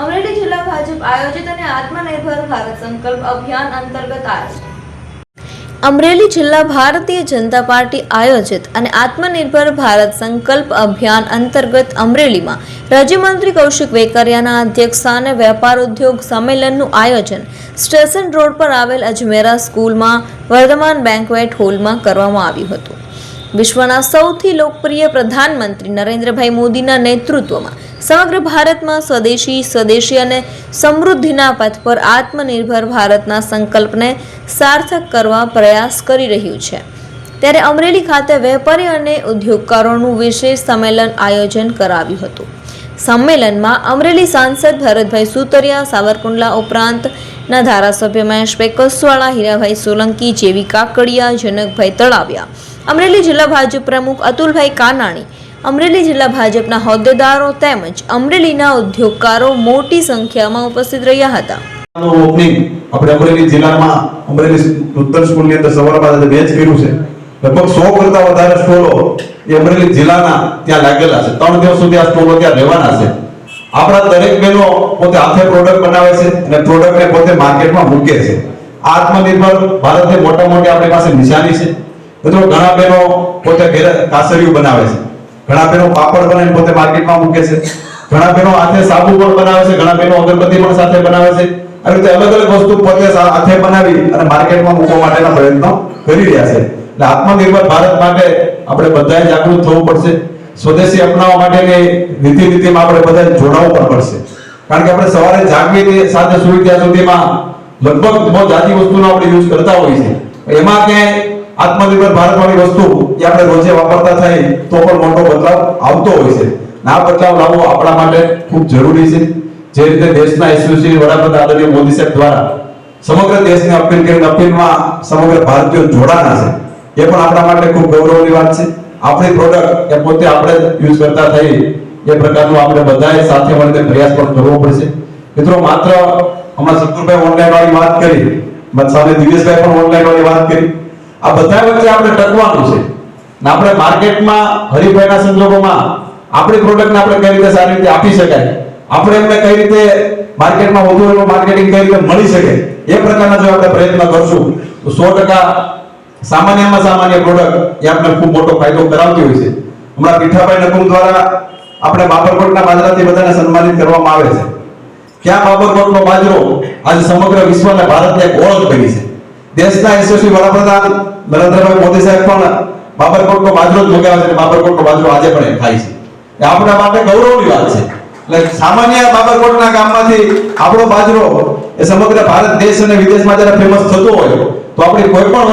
અમરેલી જિલ્લા ભાજપ આયોજિત અને આત્મનિર્ભર ભારત સંકલ્પ અભિયાન અંતર્ગત આયોજિત. અમરેલી જિલ્લા ભારતીય જનતા પાર્ટી આયોજિત અને આત્મનિર્ભર ભારત સંકલ્પ અભિયાન અંતર્ગત અમરેલીમાં રાજ્યમંત્રી કૌશિક વેકરિયાના અધ્યક્ષસ્થાને વેપાર ઉદ્યોગ સંમેલનનું આયોજન સ્ટેશન રોડ પર આવેલ અજમેરા સ્કૂલમાં વર્ધમાન બેન્કવેટ હોલમાં કરવામાં આવ્યું હતું. વિશ્વના સૌથી લોકપ્રિય પ્રધાનમંત્રી નરેન્દ્રભાઈ મોદીના નેતૃત્વમાં સમગ્ર ભારતમાં સ્વદેશી સ્વદેશી અને સમૃદ્ધિના પથ પર આત્મનિર્ભર ભારતના સંકલ્પને સાર્થક કરવા પ્રયાસ કરી રહ્યું છે. ત્યારે અમરેલી ખાતે વેપારી અને ઉદ્યોગકારોનું વિશેષ સંમેલન આયોજન કરાવ્યું હતું. સંમેલનમાં અમરેલી સાંસદ ભરતભાઈ સુતરિયા, સાવરકુંડલા ઉપરાંતના ધારાસભ્ય મહેશભાઈ કસવાળા, હીરાભાઈ સોલંકી, જેવી કાકડિયા, જનકભાઈ તળાવિયા અમરેલી જિલ્લા ભાજપ પ્રમુખ અતુલભાઈ કાનાણી, અમરેલી જિલ્લા ભાજપના હોદ્દેદારો તેમજ અમરેલીના ઉદ્યોગકારો મોટી સંખ્યામાં ઉપસ્થિત રહ્યા હતા. ઓપનિંગ આપણે અમરેલી જિલ્લામાં અમરેલી ઉત્તર સ્કૂલની અંદર સવારમાં બેચ કર્યું છે. લગભગ સો કરતા વધારે સ્ટોલો એ અમરેલી જિલ્લાના ત્યાં લાગેલા છે. ત્રણ દિવસ સુધી આ સ્ટોલો ત્યાં રહેવાના છે. આપણા દરેક બહેનો પોતે હાથે પ્રોડક્ટ બનાવે છે અને પ્રોડક્ટને પોતે માર્કેટમાં મૂકે છે. આત્મનિર્ભર ભારતની મોટા મોટી આપણી પાસે નિશાની છે. મિત્રો, ઘણા બહેનો પોતે ઘેર કાસરિયું બનાવે છે. ઘણા બહેનો પાપડ બનાવીને પોતે માર્કેટમાં મૂકે છે. ઘણા બહેનો હાથે સાબુ પણ બનાવે છે. ઘણા બહેનો અગરબત્તી પણ સાથે બનાવે છે. આવી રીતે અલગ અલગ વસ્તુ પોતે હાથે બનાવી અને માર્કેટમાં મૂકવા માટેના પ્રયત્નો કરી રહ્યા છે. એટલે આત્મનિર્ભર ભારત માટે આપણે બધાએ જાગૃત થવું પડશે. સ્વદેશી અપનાવવા માટેની નીતિ નીતિમાં આપણે બધાએ જોડાવું પણ પડશે. કારણ કે આપણે સવારે જાગવી સાથે સુઈ ત્યાં સુધીમાં લગભગ બહુ જાતિ વસ્તુનો આપણે યુઝ કરતા હોઈએ છીએ. એમાં ક્યાંય આત્મનિર્ભર ભારત વાળી વસ્તુ એ આપણે રોજે વાપરતા થાય તો પણ મોટો બદલાવ આવતો હોય છે. ના બદલાવ લાવવો આપણા માટે ખૂબ જરૂરી છે. જે રીતે દેશના યશસ્વી વડાપ્રધાન આદરણીય મોદી સાહેબ દ્વારા સમગ્ર દેશને અપીલ કરીને અપીલમાં સમગ્ર ભારતીયો જોડાના છે. એ પણ આપણા માટે ખૂબ ગૌરવની વાત છે. આપણી પ્રોડક્ટ એ પોતે આપણે યુઝ કરતા થઈ એ પ્રકારનું આપણે બધાએ સાથે મળીને પ્રયાસ પણ કરવો પડશે. મિત્રો, માત્ર હમણાં શત્રુભાઈ ઓનલાઈન વાળી વાત કરી સામે દિનેશભાઈ પણ ઓનલાઈન વાળી વાત કરી. આ બધા વચ્ચે આપણે ટકવાનું છે. ને આપણે માર્કેટમાં, હરીફાઈના સંજોગોમાં આપણી પ્રોડક્ટને આપણે કઈ રીતે સારી રીતે આપી શકાય, આપણે એમને કઈ રીતે માર્કેટમાં વધુ એનું માર્કેટિંગ કઈ રીતે મળી શકે, એ પ્રકારના જો આપણે પ્રયત્ન કરશું, તો સો ટકા સામાન્યમાં સામાન્ય પ્રોડક્ટ એ આપણે ખૂબ મોટો ફાયદો કરાવતી હોય છે. હમણાં પીઠાભાઈ નકુમ દ્વારા આપણે બાબરકોટના બાજરાથી બધાને સન્માનિત કરવામાં આવે છે. ક્યાં બાબરકોટનો બાજરો આજે સમગ્ર વિશ્વ અને ભારતને એક ઓળખ બની છે? દેશના યશસ્વી વડાપ્રધાન નરેન્દ્રભાઈ મોદી સાહેબ પણ બાબરકોટનો બાજરો જ મગાવે છે બાબરકોટનો બાજરો આજે પણ ખાય છે. એ આપણા માટે ગૌરવની વાત છે. એટલે સામાન્ય બાબરકોટના ગામમાંથી આપણો બાજરો એ સમગ્ર ભારત દેશ અને વિદેશમાં જ્યારે ફેમસ થતો હોય, તો આપણી કોઈ પણ